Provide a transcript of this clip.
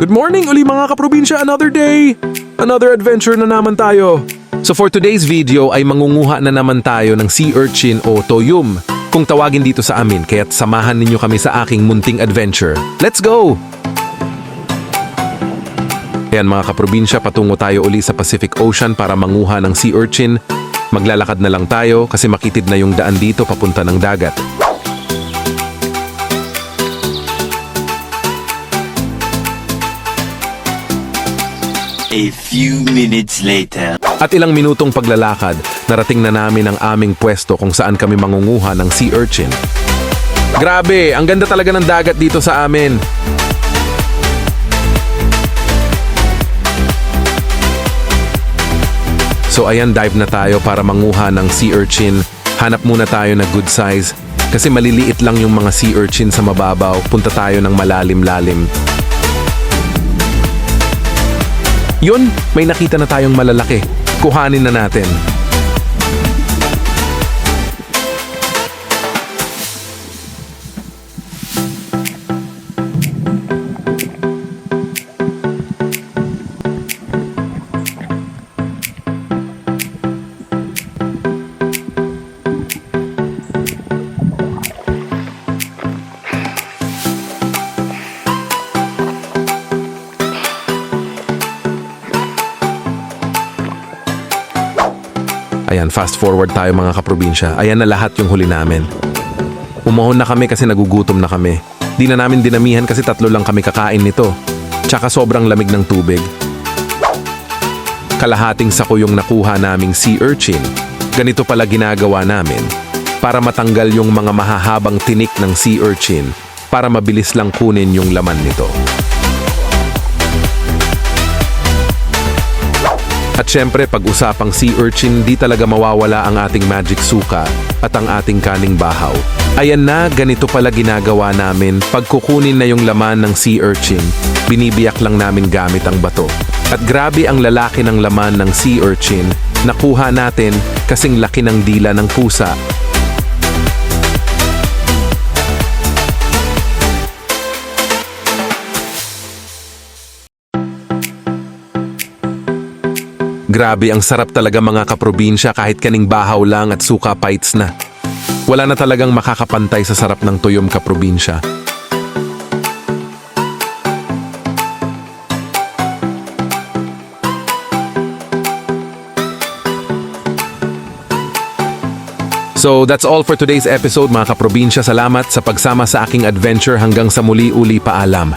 Good morning uli mga kaprobinsya, another day! Another adventure na naman tayo. So for today's video ay mangunguha na naman tayo ng sea urchin o toyum kung tawagin dito sa amin kaya't samahan ninyo kami sa aking munting adventure. Let's go! Ayan mga kaprobinsya, patungo tayo uli sa Pacific Ocean para manguha ng sea urchin. Maglalakad na lang tayo kasi makitid na yung daan dito papunta ng dagat. A few minutes later. At ilang minutong paglalakad, narating na namin ang aming pwesto kung saan kami mangunguha ng sea urchin. Grabe, ang ganda talaga ng dagat dito sa amin. So ayan, dive na tayo para manguha ng sea urchin. Hanap muna tayo na good size kasi maliliit lang yung mga sea urchin sa mababaw. Punta tayo ng malalim-lalim. Yun, may nakita na tayong malalaki. Kuhanin na natin. Ayan, fast forward tayo mga kaprobinsya. Ayan na lahat yung huli namin. Umahon na kami kasi nagugutom na kami. Di na namin dinamihan kasi tatlo lang kami kakain nito. Tsaka sobrang lamig ng tubig. Kalahating sako yung nakuha naming sea urchin. Ganito pala ginagawa namin. Para matanggal yung mga mahahabang tinik ng sea urchin para mabilis lang kunin yung laman nito. At syempre, pag usapang sea urchin, di talaga mawawala ang ating magic suka at ang ating kaning bahaw. Ayan na, ganito pala ginagawa namin. Pag kukunin na yung laman ng sea urchin, binibiyak lang namin gamit ang bato. At grabe ang lalaki ng laman ng sea urchin, nakuha natin kasing laki ng dila ng pusa. Grabe, ang sarap talaga mga kaprobinsya kahit kaning bahaw lang at suka bites na. Wala na talagang makakapantay sa sarap ng tuyom kaprobinsya. So that's all for today's episode mga kaprobinsya. Salamat sa pagsama sa aking adventure hanggang sa muli uli paalam.